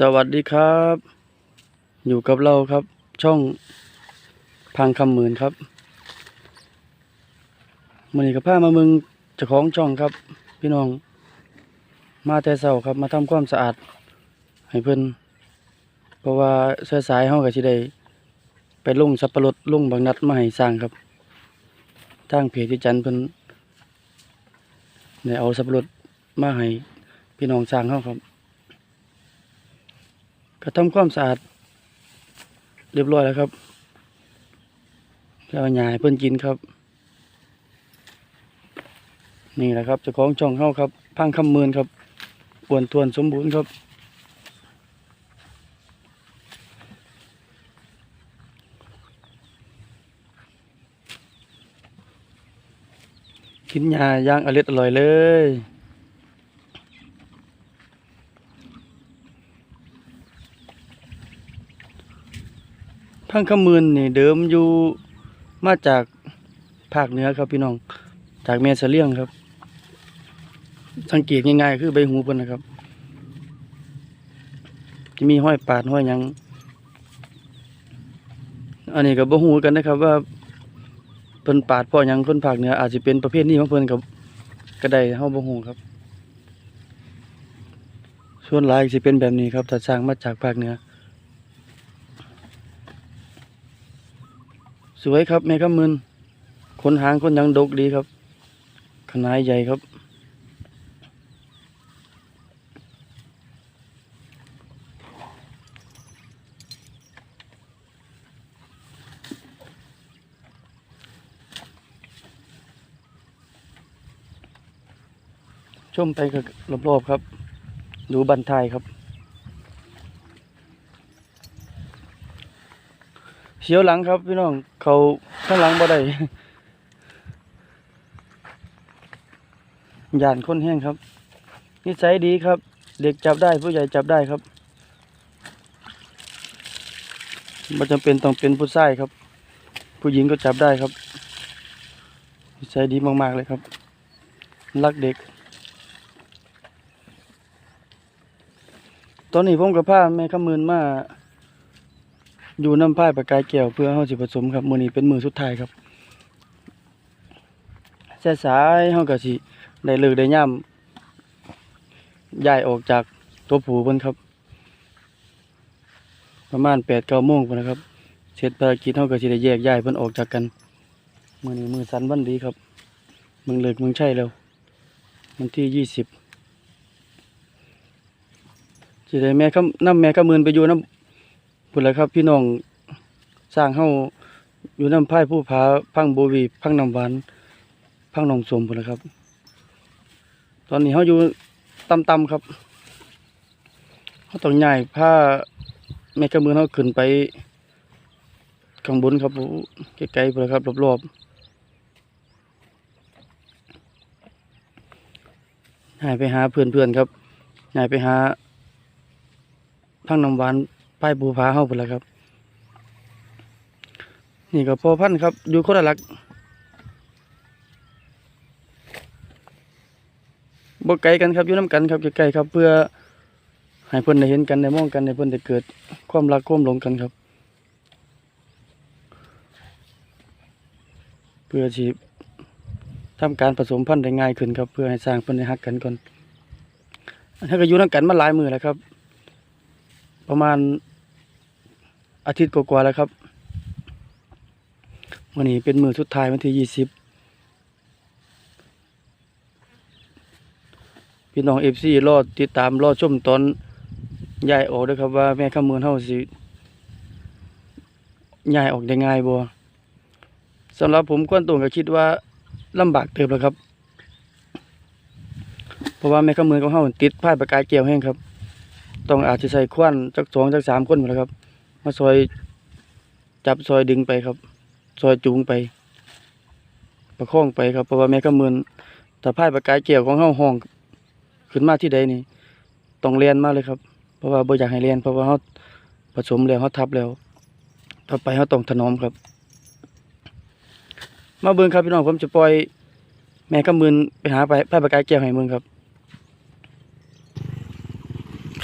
สวัสดีครับ อยู่กับเราครับ ช่องพังคำหมื่นครับมันนี้กับผ้ามามึงจ้าของช่องครับ พี่น้อง มาแต่เช้าครับ มาทำความสะอาด ให้เพิ่นเพราะว่าเสายสายๆเฮาก็สิได้ไปลงสับปะรดลงบางนัดมาให้สร้างครับทางเพจที่จันเพิ่นได้เอาสับปะรดมาให้พี่น้องสร้างเฮาครับ ก็ทำความสะอาดเรียบร้อยแล้วครับแล้วเอาหยาให้เพิ่นกินครับ นี่แหละครับเจ้าของช่องเฮาครับ พังคำเมือนครับอวนทวนสมบูรณ์ครับกินหญ้าย่างอร่อยเลย พังคำมืนนี่เดิมอยู่มาจากภาคเหนือครับพี่น้อง จากเมสเลียงครับ สังเกตง่ายๆคือใบหูเพิ่นนะครับ จะมีห้อยปาดห้อยยัง อันนี้ก็บ่ฮู้กันนะครับ ว่าเพิ่นปาดพราะหยังคนภาคเหนืออาจจะเป็นประเภทนี้ของเพิ่นกับก็ได้เฮาบ่ฮู้ครับ ส่วนหลายสิเป็นแบบนี้ครับถ้าสร้างมาจากภาคเหนือ สวยครับแม่ข้ามืนขนหางขนยังดกดีครับ ขนาดใหญ่ครับ ชมไปกับรอบๆครับ ดูบันทายครับ เสียวหลังครับพี่น้องเขาข้างหลังบ่ได้ยานคนแห้งครับนิสัยดีครับ เด็กจับได้ผู้ใหญ่จับได้ครับไม่จำเป็นต้องเป็นผู้ชายครับ ผู้หญิงก็จับได้ครับนิสัยดีมากๆเลยครับ รักเด็ก ตอนนี้ผมกับผ้าแม่ขมืนมา อยู่น้ำพายประกายแก้วเพื่อเฮาสิผสมครับมื้อนี้เป็นมื้อสุดท้ายครับสายๆเฮาก็สิได้เลิกได้ย่ำย้ายออกจากตัวผูเพิ่นครับ ประมาณ8-9โมงพุ่นนะครับ เสร็จภารกิจเฮาก็สิได้แยกย้ายเพิ่นออกจากกันมื้อนี้มื้อสันวันดีครับมืองเลิกมืองชัยแล้ววันที่20สิบจะได้แม่คำนำแม่ขมืนไปอยู่น้ำ พุ่นละครับพี่น้องสร้างเฮาอยู่น้ำพายผู้ผาพังโบวีพังน้ำหวานพังหนองสมพุ่นละครับ ตอนนี้เฮาอยู่ต่ำๆครับเฮาต้องย้ายผ้าแม่กระมือเฮาขึ้นไปข้างบนครับโอ้ไกลๆพุ่นละครับรอบๆย้ายไปหาเพื่อนๆครับย้ายไปหาพังน้ำหวาน ป้ายบูผาเฮาพุ่นละครับ นี่ก็พอพันครับ อยู่คนละหลักบ่ไกลกันครับอยู่น้ำกันครับใกล้ๆครับ เพื่อให้เพิ่อนได้เห็นกันได้มองกันให้เพิ่อนได้เกิดความรักความหลงกันครับ เพื่อที่ทำการผสมพันธุ์ได้ง่ายขึ้นครับ เพื่อให้สร้างเพิ่นได้ฮักกันก่อนอันนี้ก็อยู่น้ำกันมาหลายมือแล้วครับ ประมาณ อาทิตย์กว่าๆแล้วครับวันนี้เป็นมือสุดท้ายวันที่ยี่สิบพี่น้องเอฟซีรอติดตามรอชมตอนย้ายออกด้วยครับว่าแม่ข้ามเมืองเฮาสิย้ายออกได้ง่ายบ่สำหรับผมก้อนตรงก็คิดว่าลำบากเติบแล้วครับ เพราะว่าแม่ข้ามเมืองของเฮาติดผ้ายประกายเกี่ยวแห้งครับ ต้องอาจจะใส่ควันจักสองจักสามคนหมดแล้วครับ มาซอยจับซอยดึงไปครับ ซอยจูงไป ประคองไปครับเพราะว่าแม่กำมือนแต่พายประกายเกี่ยวของเฮาห้อง ขึ้นมาที่ใดนี่ต้องเรียนมากเลยครับ เพราะว่าบ่อยากให้เรียนเพราะว่าเฮาผสมแล้วเฮาทับแล้ว ต่อไปเฮาต้องถนอมครับ มาเบิ่งครับพี่น้องผมจะปล่อย แม่กำมือนไปหาไปพายประกายเกี่ยวให้เบิ่งครับ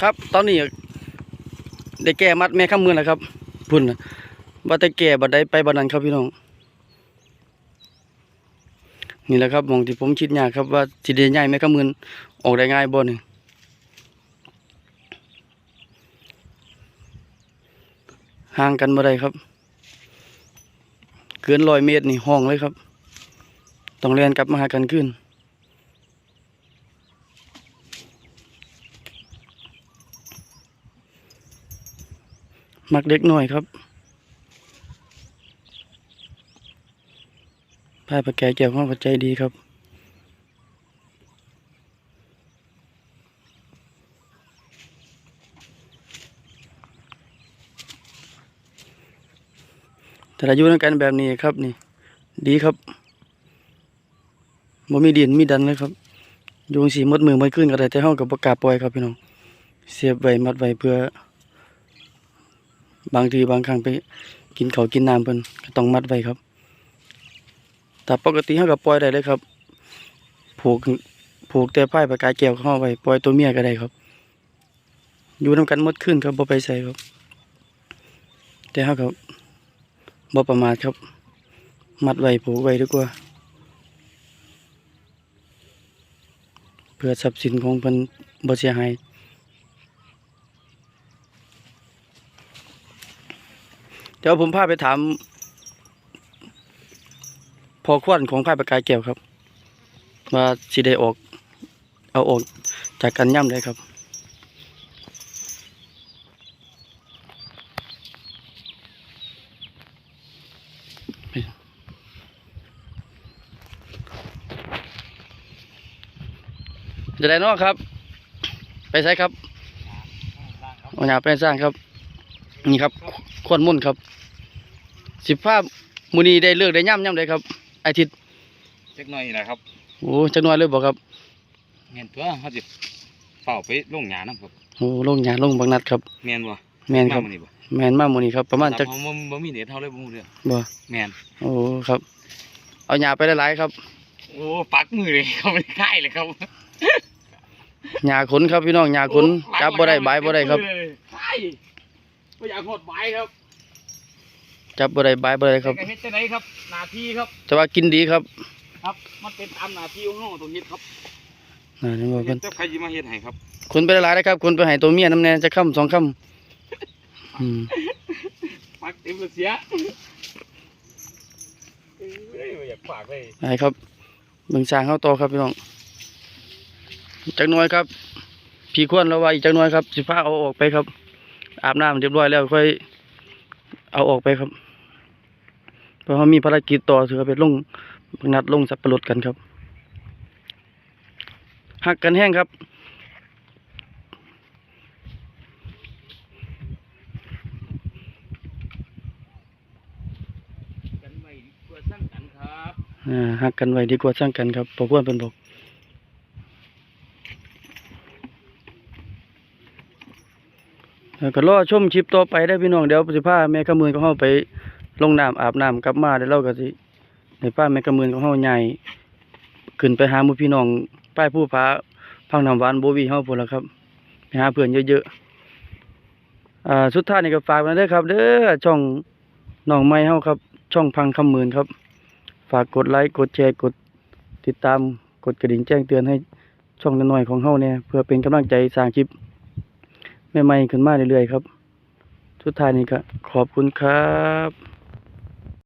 ครับตอนนี้ ได้แก้มัดแม่ข้ามมือแล้วครับพุ่นน่ะว่าแต่แก่บัดใดไปบัดนั้นครับพี่น้อง นี่แหละครับมองที่ผมคิดยากครับว่าสิได้ย้ายแม่ข้ามมือออกได้ง่ายบ่นี่ห่างกันบ่ได้ครับ เกินร้อยเมตรนี่ห้องเลยครับ ต้องเรียนกลับมาหากันขึ้น มักเด็กหน่อยครับพายปาแก่เกี่ยวข้องกับใจดีครับแต่อายุนักันแบบนี้ครับนี่ ดีครับบ่มีดินมีดันเลยครับโยงสีมดมือไม่ขึ้นก็ได้แต่ห้องกับประกาศปล่อยครับพี่น้อง เสียบไว้มัดไว้เพื่อ บางทีบางครั้งไปกินเขากินน้ำเพิ่นก็ต้องมัดไว้ครับแต่ปกติเขาก็ปล่อยได้เลยครับ ผูกผูกแต่ผ้ายปากกาแก้วเข้าไวปล่อยตัวเมียก็ได้ครับ อยู่นำกันมดขึ้นครับบ่ไปใส่ครับ แต่เขาก็บ่ประมาทครับ มัดไว้ผูกไว้ดีกว่าเพื่อทรัพย์สินของเพิ่นบ่เสียหาย เดี๋ยวผมพาไปถาม พอควันของผ้าปากกายแก้วครับว่าสิได้ออก เอาออกจากกันย่ำได้ครับจะได้นอกครับ ไปใช้ครับเอาหยาไปสร้างครับ นี่ครับ ควนมุ่นครับ สิบภาพมูนีได้เลือกได้ย่ำย่ำได้ครับอาทิตย์เล็กน้อยนะครับโอ้จักหน่อยเลยบอกครับเมียนตัวเขาจะเฝ้าไปลงหยานะครับโอ้ลงหยาลงบางนัดครับเมียนบ่แมนครับามื้อนี้บ่แมนมากมูนีครับประมาณจักตผมบ่มีเน็ตเท่าเลยบ่รู้เรื่องบ่แม่นโอ้ครับ เอาหยาไปหลายๆครับโอ้ปักมือเลยเขาไม่ได้ค่ายเลยครับหยาขนครับพี่น้องหยาขนโอ้ปักจับบ่ได้บายบ่ได้ครับค่ายบ่อยากหดบายครับ จับบ่ได้บายบ่ได้ครับแต่ก็เฮ็ดจังไดครับหน้าที่ครับ แต่ว่ากินดีครับครับ มันเป็นตามหน้าที่ของเฮาต้องเฮ็ดครับน่าจะบอกกันเจ้าใครสิมาเฮ็ดให้ครับคนไปหลายๆนะครับคนไปให้ตัวเมียน้ำแน่จะค่ำสองค่ำอืมปักเต็มเลยเสียเอ้ยบ่อยากฝากเลยไปครับเบิ่งสร้างเข้าต่อครับพี่น้องจักหน่อยครับ พี่ควรระวังอีกจักหน่อยครับสิฟ้าเอาออกไปครับ อาบน้ำเรียบร้อยแล้วค่อย เอาออกไปครับ เพราะเขามีภารกิจต่อถือว่าเป็นลงนัดลงสับปะรดกันครับหักกันแห้งครับกันไว้เพื่อสร้างกันครับอ่าหักกันไว้ดีกว่าสร้างกันครับพอควรเป็นบอกแล้วก็รอชมคลิปต่อไปได้อพี่น้องเดี๋ยวสิพาแม่กำมือของเฮาไป ลงน้ำอาบน้ำกลับมาเดี๋ยวเราก็สิในป้าแม่กำมือของเฮาใหญ่ขึ้นไปหาหมู่พี่น้องป้ายผู้ผาพังน้ำหวานโบวีเฮาพุ่นละครับไปหาเพื่อนเยอะๆอ่าสุดท้ายนี่ก็ฝากไว้เด้อครับ เด้อช่องน้องไม้เฮาครับ ช่องพังคำหมื่นครับ ฝากกดไลค์กดแชร์กดติดตามกดกระดิ่งแจ้งเตือนให้ช่องน้อยๆของเฮาเนี่ยเพื่อเป็นกำลังใจสร้างคลิปใหม่ๆขึ้นมาเรื่อยๆครับ สุดท้ายนี้ก็ขอบคุณครับ